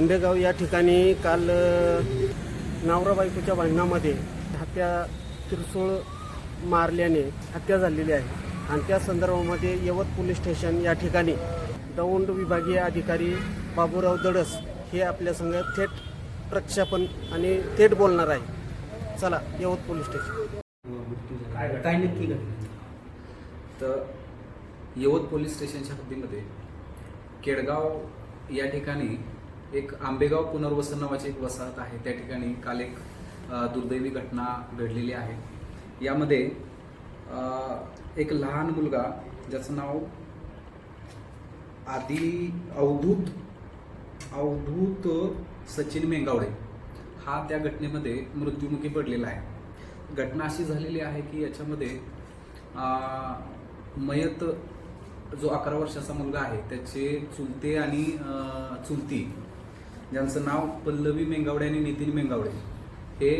आंबेगाव या ठिकाणी काल नवरा बायकोच्या भांडणामध्ये हत्या तिरसोळ मारल्याने हत्या झालेली आहे. आणि त्या संदर्भामध्ये यवत पोलीस स्टेशन या ठिकाणी दौंड विभागीय अधिकारी बाबूराव दडस हे आपल्या संग थेट प्रक्षेपण आणि थेट बोलणार आहे. चला यवत पोलीस स्टेशन. काय नक्की तर यवत पोलीस स्टेशनच्या हद्दीमध्ये केडगाव या ठिकाणी एक आंबेगाव पुनर्वसन नावाची एक वसाहत आहे. त्या ठिकाणी काल एक दुर्दैवी घटना घडलेली आहे. यामध्ये एक लहान मुलगा ज्याचं नाव आदी अवधूत अवधूत सचिन मेंगावडे हा त्या घटनेमध्ये मृत्युमुखी पडलेला आहे. घटना अशी झालेली आहे की याच्यामध्ये मयत जो अकरा वर्षाचा मुलगा आहे त्याचे चुलते आणि चुलती ज्यांचं नाव पल्लवी मेंगावडे आणि नितीन मेंगावडे. हे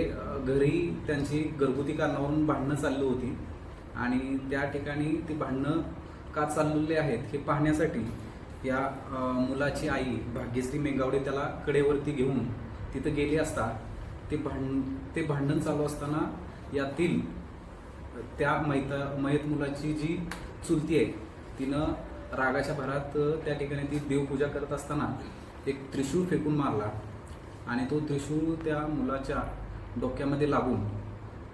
घरी त्यांची घरगुती कारणावरून भांडणं चालली होती. आणि त्या ठिकाणी ती भांडणं का चाललेली आहेत हे पाहण्यासाठी या मुलाची आई भाग्यश्री मेंगावडे त्याला कडेवरती घेऊन तिथं गेली असता ते भांड ते भांडण चालू असताना यातील त्या मैत मयत मुलाची जी चुलती आहे तिनं रागाच्या भरात त्या ठिकाणी ती देवपूजा करत असताना एक त्रिशूळ फेकून मारला आणि तो त्रिशूळ त्या मुलाच्या डोक्यामध्ये लागून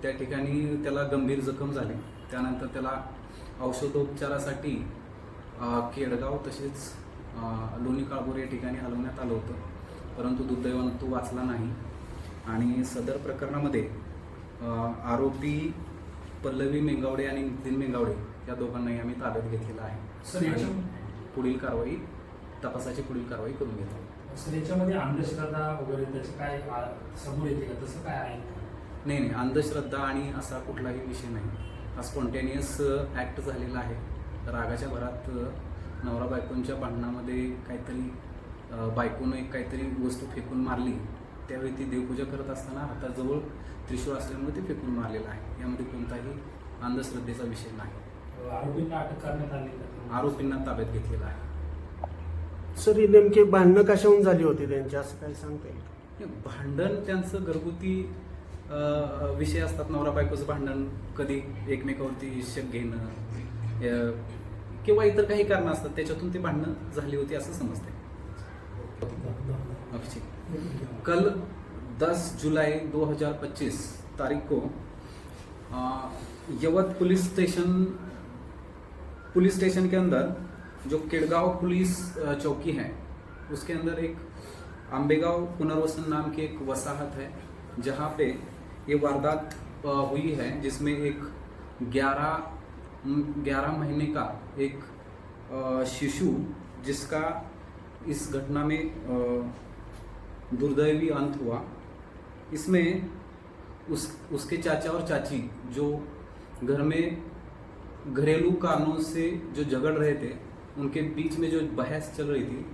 त्या ठिकाणी त्याला गंभीर जखम झाली. त्यानंतर त्याला औषधोपचारासाठी केडगाव तसेच लोणी काळभोर या ठिकाणी हलवण्यात आलं होतं. परंतु दुर्दैवानं तो वाचला नाही आणि सदर प्रकरणामध्ये आरोपी पल्लवी मेंगावडे आणि नितीन मेंगावडे या दोघांनाही आम्ही ताब्यात घेतलेला आहे. पुढील कारवाई तपासाची पुढील कारवाई करून घेतो. याच्यामध्ये अंधश्रद्धा वगैरे त्याचं काय समोर येते का? तसं काय आहे? नाही नाही. अंधश्रद्धा आणि असा कुठलाही विषय नाही. हा स्पॉन्टेनियस ॲक्ट झालेला आहे. रागाच्या भरात नवरा बायकोंच्या भांडणामध्ये काहीतरी बायकोनं एक काहीतरी वस्तू फेकून मारली. त्यावेळी ती देवपूजा करत असताना हाताजवळ त्रिशूळ असल्यामुळे ते फेकून मारलेलं आहे. यामध्ये कोणताही अंधश्रद्धेचा विषय नाही. आरोपींना अटक करण्यात आली? आरोपींना ताब्यात घेतलेला आहे. सर ही नेमके भांडणं कशाहून झाली होती त्यांची? असं काही सांगता येईल भांडण त्यांचं घरगुती अ, विषय असतात. नवरा बायकोचं भांडण कधी एकमेकावरती शक घेणं अ, किंवा इतर काही कारणं असतात. त्याच्यातून ते भांडणं झाली होती असं समजते अच्छी कल 10 जुलाई 2025 तारीख को अ, Yavat police station police station के अंदर जो किड़गांव पुलिस चौकी है, उसके अंदर एक आंबेगांव पुनर्वसन नाम की एक वसाहत है, जहाँ पे ये वारदात हुई है, जिसमें एक 11 11 महीने का एक शिशु, जिसका इस घटना में दुर्दैवी अंत हुआ। इसमें उस, उसके चाचा और चाची, जो घर में घरेलू कारणों से जो झगड़ रहे थे उनके बीच में जो बहस चल रही थी,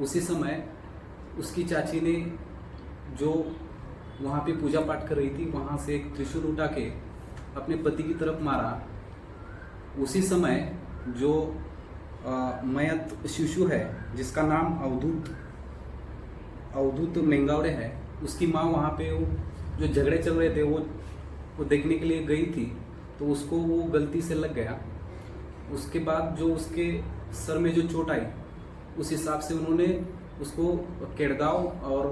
उसी समय उसकी चाची ने जो वहाँ पे पूजा पाठ कर रही थी, वहाँ से एक त्रिशूल उठा के अपने पति की तरफ़ मारा। उसी समय जो मयत शिशु है, जिसका नाम अवधूत अवधूत मेंगावड़े है, उसकी माँ वहाँ पे वो जो झगड़े चल रहे थे, वो वो देखने के लिए गई थी तो उसको वो गलती से लग गया। उसके बाद जो उसके सर में जो चोट आई उस हिसाब से उन्होंने उसको केड़गांव और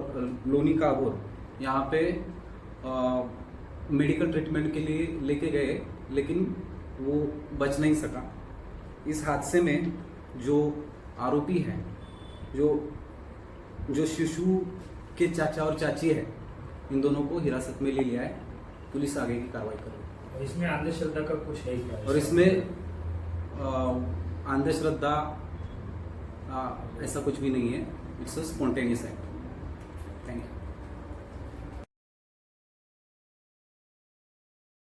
लोनी काबोर यहाँ पे मेडिकल ट्रीटमेंट के लिए लेके गए लेकिन वो बच नहीं सका। इस हादसे में जो आरोपी हैं जो जो शिशु के चाचा और चाची है इन दोनों को हिरासत में ले लिया है पुलिस आगे की कार्रवाई कर रही है। और इसमें अंधश्रद्धा का कुछ है क्या? और इसमें अंधश्रद्धा ऐसा कुछ भी नहीं है. It's a spontaneous act thank you